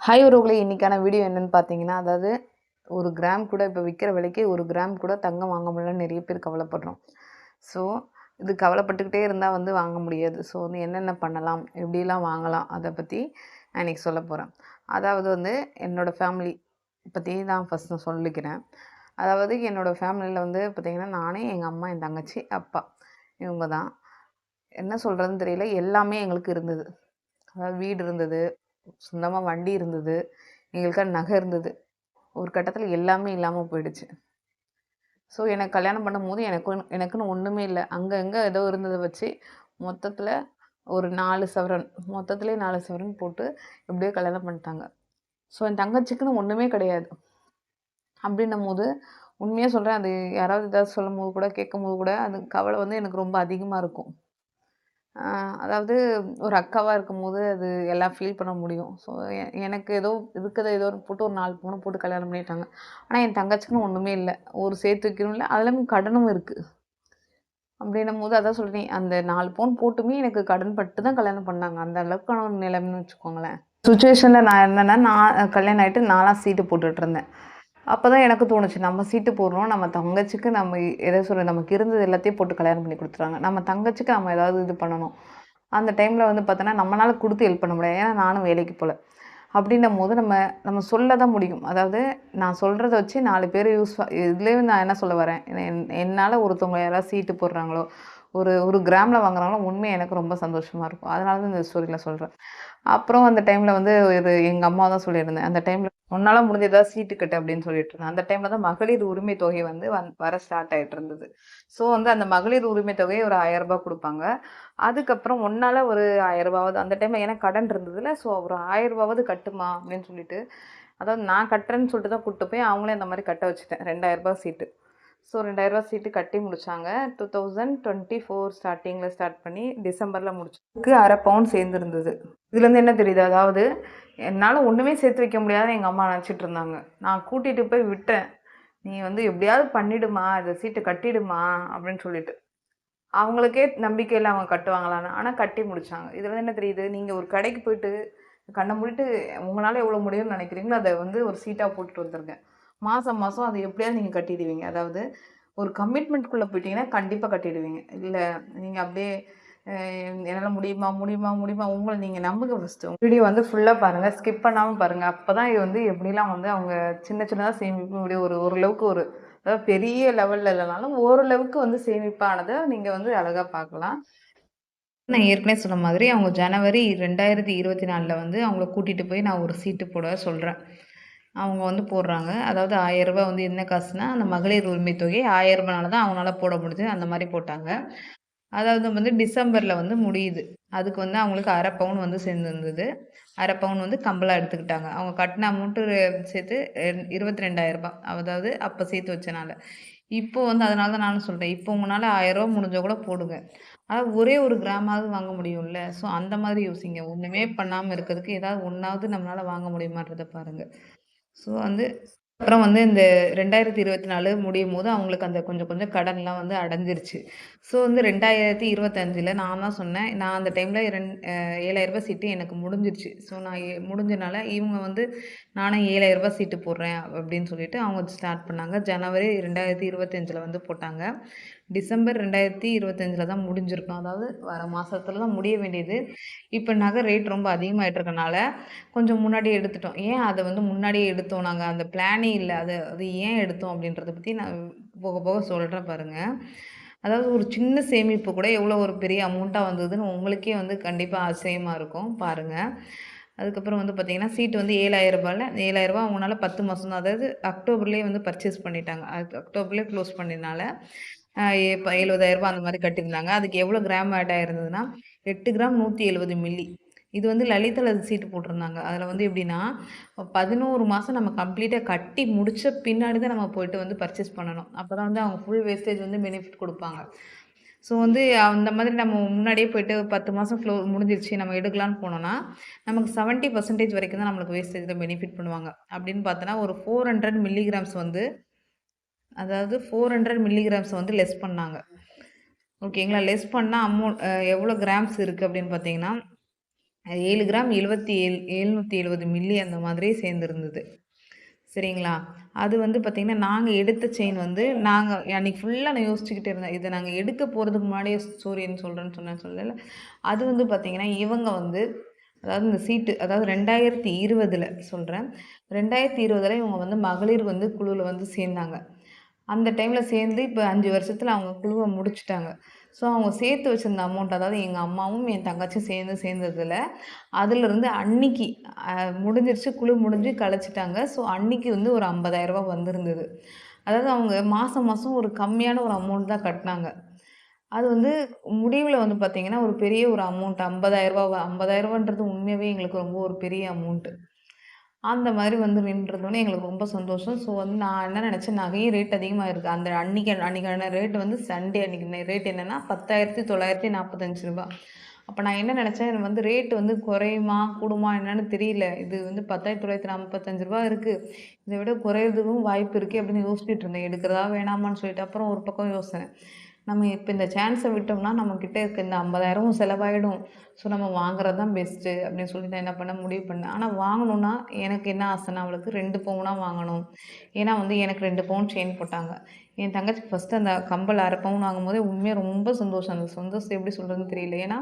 Hi உறவுகளே. இன்றைக்கான video என்னென்னு பார்த்தீங்கன்னா அதாவது ஒரு கிராம் கூட இப்போ விற்கிற விலைக்கு ஒரு கிராம் கூட தங்கம் வாங்க முடியலன்னு நிறைய பேர் கவலைப்படுறோம். ஸோ இது கவலைப்பட்டுக்கிட்டே இருந்தால் வந்து வாங்க முடியாது. ஸோ வந்து என்னென்ன பண்ணலாம்? எப்படிலாம் வாங்கலாம்? அதை பற்றி நான் இன்றைக்கி சொல்ல போகிறேன் அதாவது வந்து என்னோடய ஃபேமிலி பற்றி தான் ஃபஸ்ட் நான் சொல்லிக்கிறேன். அதாவது என்னோடய ஃபேமிலியில் வந்து பார்த்திங்கன்னா நானே எங்கள் அம்மா என் தங்கச்சி அப்பா இவங்க தான். என்ன சொல்கிறதுன்னு தெரியல. எல்லாமே எங்களுக்கு இருந்தது. அதாவது வீடு இருந்தது. சொந்தமாக வண்டி இருந்தது. எங்களுக்கா நகை இருந்தது. ஒரு கட்டத்தில் எல்லாமே இல்லாமல் போயிடுச்சு. ஸோ எனக்கு கல்யாணம் பண்ணும்போது எனக்கு எனக்குன்னு ஒன்றுமே இல்லை. அங்கங்கே ஏதோ இருந்ததை வச்சு மொத்தத்தில் ஒரு நாலு சவரன் மொத்தத்துலேயே நாலு சவரன் போட்டு எப்படியோ கல்யாணம் பண்ணிட்டாங்க. ஸோ என் தங்கச்சிக்குன்னு ஒன்றுமே கிடையாது. அப்படின்னும் போது உண்மையாக சொல்கிறேன் அது யாராவது ஏதாவது சொல்லும் போது கூட கேட்கும் போது கூட அது கவலை வந்து எனக்கு ரொம்ப அதிகமாக இருக்கும். அதாவது ஒரு அக்காவாக இருக்கும்போது அது எல்லாம் ஃபீல் பண்ண முடியும். ஸோ எனக்கு ஏதோ இருக்கிறத ஏதோ ஒரு போட்டு ஒரு நாலு பவுனை போட்டு கல்யாணம் பண்ணிட்டாங்க. ஆனால் என் தங்கச்சிக்குன்னு ஒன்றுமே இல்லை. ஒரு சேர்த்து வைக்கணும் இல்லை. அதுலேயும் கடனும் இருக்குது அப்படின்னும் போது அதான் சொல்கிறேன் அந்த நாலு பவுன் போட்டுமே எனக்கு கடன் பட்டு தான் கல்யாணம் பண்ணாங்க. அந்த அளவுக்கான ஒரு நிலைமைன்னு வச்சுக்கோங்களேன். சுச்சுவேஷனில் நான் என்னென்னா நான் கல்யாணம் ஆகிட்டு நாலாம் சீட்டு போட்டுட்ருந்தேன் அப்போ தான் எனக்கு தோணுச்சு நம்ம சீட்டு போடுறோம் நம்ம தங்கச்சிக்கு நம்ம எதை சொல்ல நமக்கு இருந்தது எல்லாத்தையும் போட்டு கல்யாணம் பண்ணி கொடுத்துறாங்க நம்ம தங்கச்சிக்கு நம்ம ஏதாவது இது பண்ணணும். அந்த டைமில் வந்து பார்த்தோன்னா நம்மளால் கொடுத்து ஹெல்ப் பண்ண முடியாது. ஏன்னா நானும் வேலைக்கு போகல அப்படின்னும் போது நம்ம நம்ம சொல்ல தான் முடியும். அதாவது நான் சொல்கிறத வச்சு நாலு பேர் யூஸ் இதுலேயும் நான் என்ன சொல்ல வரேன்? என்- என்னால் ஒருத்தவங்க யாராவது சீட்டு போடுறாங்களோ ஒரு ஒரு கிராமில் வாங்குறாங்களோ உண்மை எனக்கு ரொம்ப சந்தோஷமாக இருக்கும். அதனால தான் இந்த ஸ்டோரியில் சொல்கிறேன் அப்புறம் அந்த டைமில் வந்து ஒரு எங்கள் அம்மா தான் சொல்லியிருந்தேன். அந்த டைமில் உன்னால் முடிஞ்ச ஏதாவது சீட்டு கட்டு அப்படின்னு சொல்லிட்டு இருந்தேன். அந்த டைமில் தான் மகளிர் உரிமை தொகை வந்து வந் வர ஸ்டார்ட் ஆகிட்டு இருந்தது. ஸோ வந்து அந்த மகளிர் உரிமை தொகையை ஒரு ஆயரரூபா கொடுப்பாங்க. அதுக்கப்புறம் ஒன்றால் ஒரு ஆயரரூபாவது அந்த டைமில் ஏன்னா கடன் இருந்ததுல ஸோ ஒரு ஆயரரூபாவது கட்டுமா அப்படின்னு சொல்லிட்டு அதாவது நான் கட்டுறேன்னு சொல்லிட்டு தான் கூப்பிட்டு போய் அவங்களே அந்த மாதிரி கட்ட வச்சுட்டேன். ரெண்டாயிரரூபா சீட்டு. ஸோ ரெண்டாயிரரூவா சீட்டு கட்டி முடித்தாங்க டூ தௌசண்ட் டுவெண்ட்டி ஃபோர் ஸ்டார்டிங்கில் ஸ்டார்ட் பண்ணி டிசம்பரில் முடிச்சதுக்கு அரை பவுன் சேர்ந்துருந்தது. இதுலேருந்து என்ன தெரியுது? அதாவது என்னால் ஒன்றுமே சேர்த்து வைக்க முடியாதுன்னு எங்கள் அம்மா நினச்சிட்டு இருந்தாங்க. நான் கூட்டிகிட்டு போய் விட்டேன். நீ வந்து எப்படியாவது பண்ணிடுமா? இந்த சீட்டு கட்டிடுமா? அப்படின்னு சொல்லிட்டு. அவங்களுக்கே நம்பிக்கையில் அவங்க கட்டுவாங்களான்னு. ஆனால் கட்டி முடிச்சாங்க. இதில் என்ன தெரியுது? நீங்கள் ஒரு கடைக்கு போயிட்டு கண்ணை மூடிட்டு உங்களால் எவ்வளோ முடியும்னு நினைக்கிறீங்களோ அதை வந்து ஒரு சீட்டாக போட்டுட்டு வந்துருங்க. மாதம் மாதம் அதை எப்படியாவது நீங்கள் கட்டிடுவீங்க. அதாவது ஒரு கமிட்மெண்ட்குள்ளே போயிட்டீங்கன்னா கண்டிப்பாக கட்டிடுவீங்க. இல்லை நீங்கள் அப்படியே என்னால் முடியுமா முடியுமா முடியுமா உங்களை நீங்கள் நம்புங்க ஃபஸ்ட்டு வீடியோ வந்து ஃபுல்லாக பாருங்கள் ஸ்கிப் பண்ணாமல் பாருங்கள் அப்போ தான் இது வந்து எப்படிலாம் வந்து அவங்க சின்ன சின்னதாக சேமிப்பு இப்படி ஒரு ஓரளவுக்கு ஒரு அதாவது பெரிய லெவலில் இல்லைனாலும் ஓரளவுக்கு வந்து சேமிப்பானதை நீங்கள் வந்து அழகாக பார்க்கலாம். நான் ஏற்கனவே சொன்ன மாதிரி அவங்க ஜனவரி ரெண்டாயிரத்தி இருபத்தி நாலில் வந்து அவங்கள கூட்டிகிட்டு போய் நான் ஒரு சீட்டு போட சொல்கிறேன் அவங்க வந்து போடுறாங்க. அதாவது ஆயரரூபா வந்து என்ன காசுனா அந்த மகளிர் உரிமை தொகை ஆயிரம் தான் அவங்களால போட முடிஞ்சது. அந்த மாதிரி போட்டாங்க. அதாவது வந்து டிசம்பரில் வந்து முடியுது. அதுக்கு வந்து அவங்களுக்கு அரை பவுன் வந்து சேர்ந்துருந்தது. அரை பவுன் வந்து கம்பளாக எடுத்துக்கிட்டாங்க. அவங்க கட்டின அமௌண்ட்டு சேர்த்து இருபத்தி ரெண்டாயிரரூபா அதாவது அப்போ சேர்த்து வச்சனால. இப்போ வந்து அதனால தான் நானும் சொல்கிறேன் இப்போ உங்களால் ஆயிரம் முடிஞ்சால் கூட போடுங்க. ஆனால் ஒரே ஒரு கிராமாவது வாங்க முடியும்ல. ஸோ அந்த மாதிரி யோசிங்க. ஒன்றுமே பண்ணாமல் இருக்கிறதுக்கு ஏதாவது ஒன்றாவது நம்மளால் வாங்க முடியுமான்றதை பாருங்கள் ஸோ வந்து அப்புறம் வந்து இந்த ரெண்டாயிரத்தி இருபத்தி நாலு முடியும் போது அவங்களுக்கு அந்த கொஞ்சம் கொஞ்சம் கடன்லாம் வந்து அடைஞ்சிருச்சு. ஸோ வந்து ரெண்டாயிரத்தி இருபத்தஞ்சில் நான் தான் சொன்னேன் நான் அந்த டைமில் ரெண் ஏழாயிரரூபா சீட்டு எனக்கு முடிஞ்சிருச்சு. ஸோ நான் ஏ- முடிஞ்சனால இவங்க வந்து நானும் ஏழாயிரரூபா சீட்டு போடுறேன் அப்படின்னு சொல்லிட்டு அவங்க ஸ்டார்ட் பண்ணாங்க. ஜனவரி ரெண்டாயிரத்தி இருபத்தஞ்சில் வந்து போட்டாங்க. டிசம்பர் ரெண்டாயிரத்தி இருபத்தஞ்சில் தான் முடிஞ்சிருக்கும். அதாவது வர மாதத்தில் தான் முடிய வேண்டியது. இப்போ நகை ரேட் ரொம்ப அதிகமாகிட்டு இருக்கனால கொஞ்சம் முன்னாடியே எடுத்துட்டோம். ஏன் அதை வந்து முன்னாடியே எடுத்தோம்? நாங்கள் அந்த பிளானே இல்லை. அது அது ஏன் எடுத்தோம் அப்படின்றத பற்றி நான் போக போக சொல்கிறேன் பாருங்கள் அதாவது ஒரு சின்ன சேமிப்பு கூட எவ்வளோ ஒரு பெரிய அமௌண்ட்டாக வந்ததுன்னு உங்களுக்கே வந்து கண்டிப்பாக ஆச்சரியமாக இருக்கும். பாருங்கள் அதுக்கப்புறம் வந்து பார்த்தீங்கன்னா சீட்டு வந்து ஏழாயிரம் ரூபாயில் அவங்களால பத்து மாதம் தான். அதாவது அக்டோபர்லேயே வந்து பர்ச்சேஸ் பண்ணிட்டாங்க. அது அக்டோபர்லேயே க்ளோஸ் பண்ணினால இப்போ எழுபதாயிரம் ரூபாய் அந்த மாதிரி கட்டியிருந்தாங்க. அதுக்கு எவ்வளோ கிராம் ஆட் ஆயிருந்ததுன்னா எட்டு கிராம் நூற்றி எழுபது மில்லி. இது வந்து லலிதால சீட்டு போட்டிருந்தாங்க. அதில் வந்து எப்படின்னா பதினோரு மாதம் நம்ம கம்ப்ளீட்டாக கட்டி முடித்த பின்னாடி தான் நம்ம போயிட்டு வந்து பர்ச்சேஸ் பண்ணணும். அப்போ தான் வந்து அவங்க ஃபுல் வேஸ்டேஜ் வந்து பெனிஃபிட் கொடுப்பாங்க. ஸோ வந்து அந்த மாதிரி நம்ம முன்னாடியே போயிட்டு பத்து மாதம் ஃப்ளோ முடிஞ்சிருச்சு நம்ம எடுக்கலான்னு போனோம்னா நமக்கு செவன்ட்டி பர்சன்டேஜ் வரைக்கும் தான் நம்மளுக்கு வேஸ்டேஜில் பெனிஃபிட் பண்ணுவாங்க. அப்படின்னு பார்த்தோன்னா ஒரு ஃபோர் ஹண்ட்ரட் மில்லிகிராம்ஸ் வந்து அதாவது ஃபோர் ஹண்ட்ரட் மில்லிகிராம்ஸ் வந்து லெஸ் பண்ணாங்க. ஓகேங்களா லெஸ் பண்ணால் அமௌண்ட் எவ்வளோ கிராம்ஸ் இருக்குது அப்படின்னு பார்த்தீங்கன்னா ஏழு கிராம் எழுபத்தி ஏழு எழுநூற்றி எழுபது மில்லி அந்த மாதிரி சேர்ந்துருந்தது. சரிங்களா? அது வந்து பார்த்திங்கன்னா நாங்கள் எடுத்த செயின் வந்து நாங்கள் அன்றைக்கி ஃபுல்லாக நான் யோசிச்சுக்கிட்டே இருந்தேன். இதை நாங்கள் எடுக்க போகிறதுக்கு முன்னாடியே சூரியன் சொல்கிறேன்னு சொன்னேன் சொல்லலை. அது வந்து பார்த்திங்கன்னா இவங்க வந்து அதாவது இந்த சீட்டு அதாவது ரெண்டாயிரத்தி இருபதில் சொல்கிறேன் ரெண்டாயிரத்தி இருபதில் இவங்க வந்து மகளிர் வந்து குழுவில் வந்து சேர்ந்தாங்க. அந்த டைமில் சேர்ந்து இப்போ அஞ்சு வருஷத்தில் அவங்க குழுவை முடிச்சுட்டாங்க. ஸோ அவங்க சேர்த்து வச்சுருந்த அமௌண்ட் அதாவது எங்கள் அம்மாவும் என் தங்கச்சியும் சேர்ந்து சேர்ந்ததில் அதிலிருந்து அன்னைக்கு முடிஞ்சிருச்சு குழு முடிஞ்சு கழிச்சிட்டாங்க. ஸோ அன்னைக்கு வந்து ஒரு ஐம்பதாயிரரூபா வந்திருந்தது. அதாவது அவங்க மாதம் மாதம் ஒரு கம்மியான ஒரு அமௌண்ட் தான் கட்டினாங்க. அது வந்து முடிவில் வந்து பார்த்திங்கன்னா ஒரு பெரிய ஒரு அமௌண்ட் ஐம்பதாயிரரூபா ஐம்பதாயிரரூபான்றது உண்மையாகவே எங்களுக்கு ரொம்ப ஒரு பெரிய அமௌண்ட்டு அந்த மாதிரி வந்து நின்றதுன்னு எங்களுக்கு ரொம்ப சந்தோஷம். ஸோ வந்து நான் என்ன நினச்சேன் நகையும் ரேட் அதிகமாக இருக்குது அந்த அன்றைக்கி அன்றைக்கான ரேட் வந்து சண்டே அன்றைக்கி ரேட் என்னென்னா பத்தாயிரத்தி தொள்ளாயிரத்தி நாற்பத்தஞ்சு ரூபா. அப்போ நான் என்ன நினச்சேன் எனக்கு வந்து ரேட் வந்து குறையுமா கூடுமா என்னன்னு தெரியல. இது வந்து பத்தாயிரத்தி தொள்ளாயிரத்தி நாற்பத்தஞ்சு ரூபா இருக்குது இதை விட குறையிறதுக்கும் வாய்ப்பு இருக்குது அப்படின்னு யோசிச்சுட்டு இருந்தேன். எடுக்கிறதா வேணாமான்னு சொல்லிட்டு அப்புறம் ஒரு பக்கம் யோசனை. நம்ம இப்போ இந்த சான்ஸை விட்டோம்னா நம்மக்கிட்ட இருக்க இந்த ஐம்பதாயிரமும் செலவாயிடும். ஸோ நம்ம வாங்குறது தான் பெஸ்ட்டு அப்படின்னு சொல்லி நான் என்ன பண்ண முடிவு பண்ணேன். ஆனால் வாங்கணுன்னா எனக்கு என்ன ஆசைனா அவளுக்கு ரெண்டு பவுனாக வாங்கணும். ஏன்னா வந்து எனக்கு ரெண்டு பவுன் செயின் போட்டாங்க. என் தங்கச்சி ஃபஸ்ட்டு அந்த கம்பல் அரை பவுன் வாங்கும்போதே உண்மையாக ரொம்ப சந்தோஷம். அந்த சந்தோஷம் எப்படி சொல்கிறதுன்னு தெரியல. ஏன்னா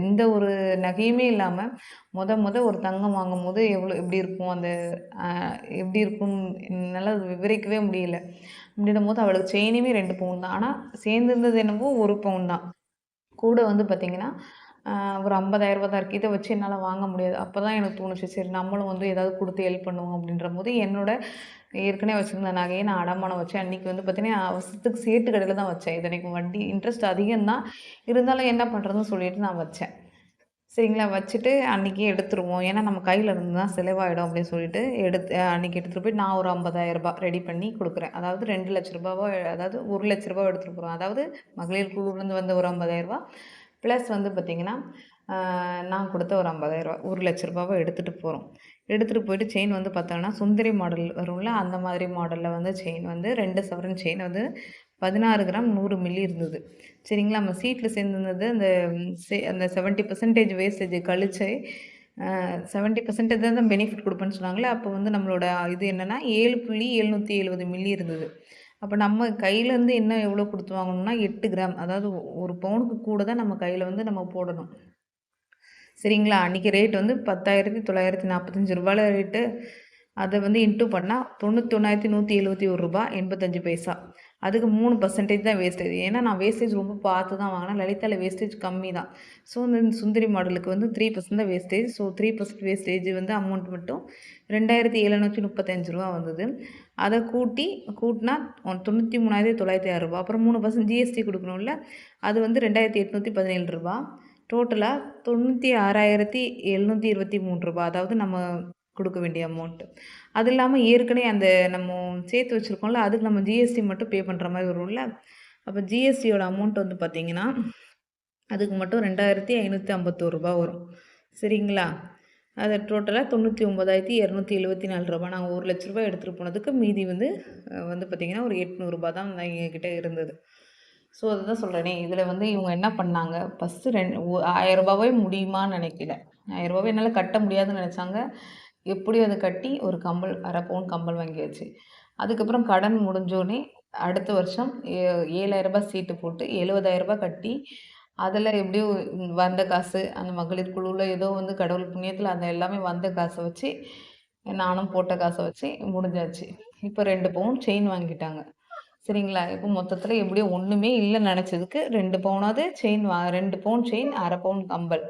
எந்த ஒரு நகையுமே இல்லாமல் மொத மொத ஒரு தங்கம் வாங்கும்போது எவ்வளோ எப்படி இருக்கும் அந்த எப்படி இருக்கும்னு என்னால் விவரிக்கவே முடியல. அப்படின்னும் போது அவளுக்கு செயினுமே ரெண்டு பவுன் தான். ஆனால் சேர்ந்துருந்தது என்னவோ ஒரு பவுன் தான். கூட வந்து பார்த்திங்கன்னா ஒரு ஐம்பதாயிரரூபா தான் இருக்குது இதை வச்சு என்னால் வாங்க முடியாது. அப்போ தான் எனக்கு தோணுச்சு சரி நம்மளும் வந்து ஏதாவது கொடுத்து ஹெல்ப் பண்ணுவோம் அப்படின்ற போது என்னோட ஏற்கனவே வச்சுருந்த நகையை நான் அடமானம் வச்சேன் அன்றைக்கி வந்து பார்த்தீங்கன்னா அவசரத்துக்கு சேட்டு கடையில் தான் வச்சேன். இதனைக்கு வட்டி இன்ட்ரெஸ்ட் அதிகம்தான். இருந்தாலும் என்ன பண்ணுறதுன்னு சொல்லிட்டு நான் வச்சேன். சரிங்களா வச்சுட்டு அன்றைக்கி எடுத்துருவோம். ஏன்னா நம்ம கையில் இருந்து தான் செலவாயிடும் அப்படின்னு சொல்லிட்டு எடுத்து அன்றைக்கி எடுத்துகிட்டு போய் நான் ஒரு ஐம்பதாயிரரூபா ரெடி பண்ணி கொடுக்குறேன். அதாவது ரெண்டு லட்ச ரூபாவோ அதாவது ஒரு லட்ச ரூபா எடுத்துகிட்டு போகிறோம் அதாவது மகளிர் குழுவிலேருந்து வந்த ஒரு ஐம்பதாயிரரூபா ப்ளஸ் வந்து பார்த்திங்கன்னா நான் கொடுத்த ஒரு ஐம்பதாயிரரூபா ஒரு லட்ச ரூபாவை எடுத்துகிட்டு போகிறோம் எடுத்துகிட்டு போயிட்டு செயின் வந்து பார்த்தோன்னா சுந்தரி மாடல் வரும்ல அந்த மாதிரி மாடலில் வந்து செயின் வந்து ரெண்டு சவரன் செயின் வந்து பதினாறு கிராம் நூறு மில்லி இருந்தது. சரிங்களா? நம்ம சீட்டில் சேர்ந்துருந்தது அந்த சே அந்த செவன்ட்டி பர்சன்டேஜ் வேஸ்டேஜ் கழிச்சு செவன்ட்டி பர்சன்டேஜ் தான் பெனிஃபிட் கொடுப்பேன்னு சொன்னாங்களே அப்போ வந்து நம்மளோட இது என்னென்னா ஏழு புள்ளி எழுநூற்றி எழுபது மில்லி இருந்தது. அப்போ நம்ம கையிலேருந்து என்ன எவ்வளோ கொடுத்து வாங்கணும்னா எட்டு கிராம் அதாவது ஒரு பவுனுக்கு கூட தான் நம்ம கையில் வந்து நம்ம போடணும். சரிங்களா? அன்றைக்கி ரேட் வந்து பத்தாயிரத்தி தொள்ளாயிரத்தி நாற்பத்தஞ்சு ரூபாயில் ரேட்டு அதை வந்து இன்ட்டு பண்ணால் தொண்ணூத்தொன்னாயிரத்தி நூற்றி எழுபத்தி ஒரு ரூபா எண்பத்தஞ்சு பைசா. அதுக்கு மூணு பர்சன்டேஜ் தான் வேஸ்டேஜ் ஏன்னா நான் வேஸ்டேஜ் ரொம்ப பார்த்து தான் வாங்கினேன். லலிதாவில் வேஸ்டேஜ் கம்மி தான். ஸோ இந்த சுந்தரி மாடலுக்கு வந்து த்ரீ பர்சன்ட் தான் wastage so three percent wastage வந்து அமௌண்ட் மட்டும் ரெண்டாயிரத்தி எழுநூற்றி முப்பத்தஞ்சு ரூபா வந்தது. அதை கூட்டி கூட்டினா தொண்ணூற்றி மூணாயிரத்தி தொள்ளாயிரத்தி ஆறு ரூபா. அப்புறம் மூணு பர்சன்ட் ஜிஎஸ்டி கொடுக்கணும்ல அது வந்து ரெண்டாயிரத்தி எட்நூற்றி பதினேழு ரூபா. டோட்டலாக தொண்ணூற்றி ஆறாயிரத்தி எழுநூற்றி இருபத்தி மூணு ரூபா. அதாவது நம்ம கொடுக்க வேண்டிய அமௌண்ட்டு அது இல்லாமல் ஏற்கனவே அந்த நம்ம சேர்த்து வச்சுருக்கோம்ல அதுக்கு நம்ம ஜிஎஸ்டி மட்டும் பே பண்ணுற மாதிரி வரும்ல. அப்போ ஜிஎஸ்டியோட அமௌண்ட் வந்து பார்த்திங்கன்னா அதுக்கு மட்டும் ரெண்டாயிரத்தி ஐநூற்றி ஐம்பத்தோரு ரூபா வரும். சரிங்களா? அது டோட்டலாக தொண்ணூற்றி ஒம்பதாயிரத்தி இரநூத்தி எழுபத்தி நாலு ரூபா நாங்கள் ஒரு லட்ச ரூபா எடுத்துகிட்டு போனதுக்கு மீதி வந்து வந்து பார்த்திங்கன்னா ஒரு எட்நூறுபா தான் எங்ககிட்ட இருந்தது. ஸோ அதுதான் சொல்கிறேனே இதில் வந்து இவங்க என்ன பண்ணாங்க? ஃபஸ்ட்டு ரெண்டு ஆயிரரூபாவே முடியுமான்னு நினைக்கல. ஆயிரம் ரூபாவே என்னால் கட்ட முடியாதுன்னு நினச்சாங்க. எப்படியும் அதை கட்டி ஒரு கம்பல் அரை பவுன் கம்பல் வாங்கியாச்சு அதுக்கப்புறம் கடன் முடிஞ்சோடனே அடுத்த வருஷம் ஏ ஏழாயிரரூபா சீட்டு போட்டு எழுபதாயிரரூபா கட்டி அதில் எப்படியும் வந்த காசு அந்த மகளிர் குழுவில் ஏதோ வந்து கடவுள் புண்ணியத்தில் அந்த எல்லாமே வந்த காசை வச்சு நானும் போட்ட காசை வச்சு முடிஞ்சாச்சு. இப்போ ரெண்டு பவுன் செயின் வாங்கிட்டாங்க. சரிங்களா? இப்போ மொத்தத்தில் எப்படியோ ஒன்றுமே இல்லை நினச்சதுக்கு ரெண்டு பவுனாவது செயின் வா ரெண்டு பவுன் செயின் அரை பவுன் கம்பல்.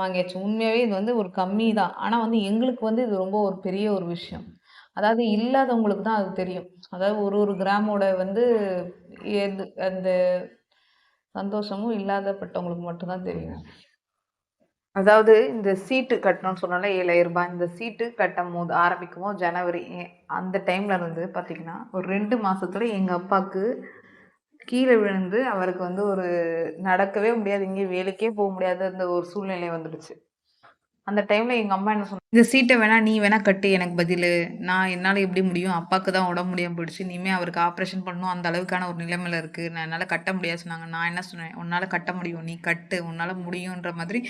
வாங்கியாச்சு. உண்மையாகவே இது வந்து ஒரு கம்மி தான். ஆனால் வந்து எங்களுக்கு வந்து இது ரொம்ப ஒரு பெரிய ஒரு விஷயம். அதாவது இல்லாதவங்களுக்கு தான் அது தெரியும். அதாவது ஒரு ஒரு கிராமோட வந்து எது அந்த சந்தோஷமும் இல்லாதப்பட்டவங்களுக்கு மட்டும்தான் தெரியும். அதாவது இந்த சீட்டு கட்டணும்னு சொன்னாலே ஏழாயிரம் ரூபாய். இந்த சீட்டு கட்டும் போது ஆரம்பிக்கும் ஜனவரி அந்த டைமில் இருந்து பார்த்திங்கன்னா ஒரு ரெண்டு மாதத்துல எங்கள் அப்பாவுக்கு கீழே விழுந்து அவருக்கு வந்து ஒரு நடக்கவே முடியாது. இங்கே வேலைக்கே போக முடியாத அந்த ஒரு சூழ்நிலை வந்துடுச்சு. அந்த டைமில் எங்கள் அம்மா என்ன சொன்னாங்க? இந்த சீட்டை வேணா நீ வேணா கட்டு எனக்கு பதில். நான் என்னால் எப்படி முடியும்? அப்பாவுக்கு தான் உடம்பு முடியாமல் போயிடுச்சு. இனிமே அவருக்கு ஆப்ரேஷன் பண்ணணும். அந்த அளவுக்கான ஒரு நிலைமையில் இருக்குது நான் என்னால் கட்ட முடியாது சொன்னாங்க. நான் என்ன சொன்னேன்? உன்னால் கட்ட முடியும். நீ கட்டு. உன்னால் முடியுன்ற மாதிரி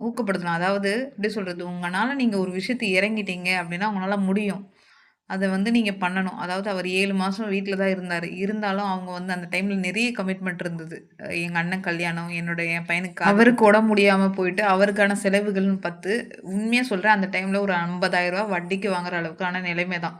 ஊக்கப்படுத்தணும். அதாவது எப்படி சொல்றது? உங்களால் நீங்க ஒரு விஷயத்த இறங்கிட்டீங்க அப்படின்னா, உங்களால முடியும். அத வந்து நீங்க பண்ணணும். அதாவது அவர் 7 மாசம் வீட்ல தான் இருந்தாரு. இருந்தாலும் அவங்க வந்து அந்த டைம்ல நெறைய கமிட்மெண்ட் இருந்தது. அ எங்க அண்ணன் கல்யாணம், என்னோட என் பையனுக்கு அவருக்கு உடம்பு முடியாம போயிட்டு, அவருக்கான செலவுகள்னு பார்த்து, உண்மையா சொல்றேன் அந்த டைம்ல ஒரு ரூ. 50,000 வட்டிக்கு வாங்குற அளவுக்கான நிலைமை தான்.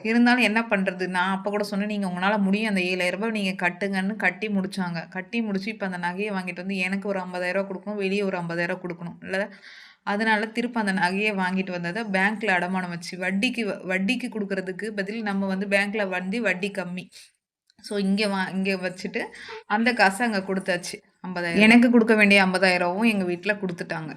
இருந்தாலும் என்ன பண்றது? நான் அப்ப கூட சொன்னேன், "நீங்க உங்கனால முடியும். அந்த ரூ. 7,000 நீங்க கட்டுங்கன்னு" கட்டி முடிச்சாங்க. கட்டி முடிச்சு இப்ப அந்த நகைய வாங்கிட்டு வந்து எனக்கு ஒரு ரூ. 50,000 குடுக்கணும். வெளிய ஒரு ரூ. 50,000 குடுக்கணும். இல்ல அதனால திருப்ப அந்த நகையை வாங்கிட்டு வந்ததை பேங்க்ல அடமானம் வச்சு வட்டிக்கு வ வட்டிக்கு கொடுக்கறதுக்கு பதில் நம்ம வந்து பேங்க்ல வந்து வட்டி கம்மி. ஸோ இங்க வா இங்க வச்சுட்டு அந்த காச அங்க குடுத்தாச்சு. 50,000 எனக்கு குடுக்க வேண்டிய 50,000வும் எங்க வீட்டில் கொடுத்துட்டாங்க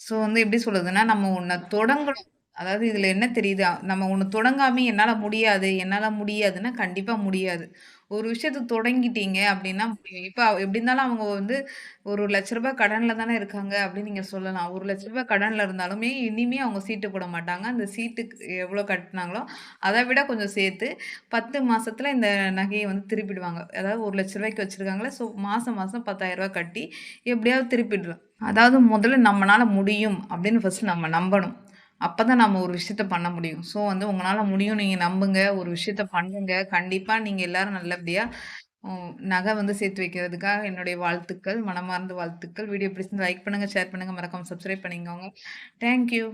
ஸோ வந்து எப்படி சொல்றதுன்னா, நம்ம ஒண்ண தொடங்கணும். அதாவது இதில் என்ன தெரியுது? நம்ம ஒன்று தொடங்காமல் என்னால் முடியாது, என்னால் முடியாதுன்னா கண்டிப்பாக முடியாது. ஒரு விஷயத்த தொடங்கிட்டீங்க அப்படின்னா முடியும். எப்படி இருந்தாலும் அவங்க வந்து ஒரு லட்ச ரூபாய் கடனில் தானே இருக்காங்க அப்படின்னு நீங்கள் சொல்லலாம். ஒரு லட்ச ரூபாய் கடனில் இருந்தாலுமே இனிமே அவங்க சீட்டு போட மாட்டாங்க. அந்த சீட்டுக்கு எவ்வளோ கட்டுனாங்களோ, அதை விட கொஞ்சம் சேர்த்து 10 மாசத்துல இந்த நகையை வந்து திருப்பிடுவாங்க. அதாவது ஒரு லட்ச ரூபாய்க்கு வச்சுருக்காங்களே ஸோ மாதம் மாதம் பத்தாயிரம் ரூபாய் கட்டி எப்படியாவது திருப்பிடலாம். அதாவது முதல்ல நம்மனால முடியும் அப்படின்னு ஃபர்ஸ்ட் நம்ம நம்பணும். அப்போ தான் நம்ம ஒரு விஷயத்த பண்ண முடியும். ஸோ வந்து உங்களால் முடியும். நீங்க நம்புங்க. ஒரு விஷயத்த பண்ணுங்க. கண்டிப்பா நீங்க எல்லாரும் நல்லபடியா ம் நகை வந்து சேர்த்து வைக்கிறதுக்காக என்னுடைய வாழ்த்துக்கள். மனமார்ந்த வாழ்த்துக்கள். வீடியோ பிடிச்சிருந்தா லைக் பண்ணுங்க, ஷேர் பண்ணுங்க, மறக்காம சப்ஸ்கிரைப் பண்ணிக்கோங்க. Thank you.